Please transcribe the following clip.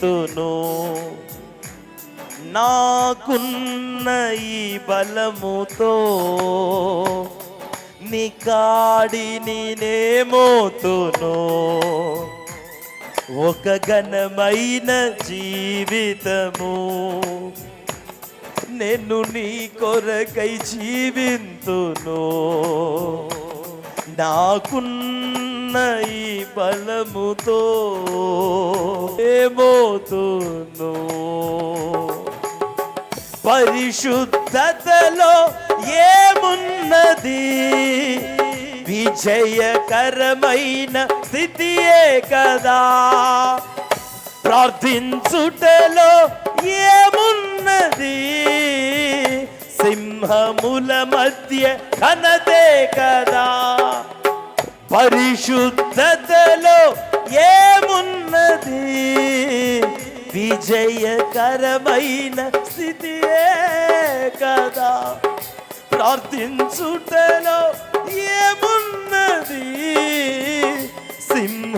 జీవింతును నాకున్న ఈ బలముతో నీ కాడిని నేమోతును ఒక ఘనమైన జీవితము నేను నీ కొరకై జీవింతును. నాకున్న ఈ బలముతో ఏమోతును పరిశుద్ధతలో ఏమున్నది? విజయకరమైన స్థితియే కదా. ప్రార్థించుటలో ఏమున్నది? సింహముల మధ్య కనదే కదా. పరిశుద్ధతలో ఏమున్నది? విజయకరమైన స్థితియే కదా. ప్రార్థించుటలో ఏమున్నది? సింహ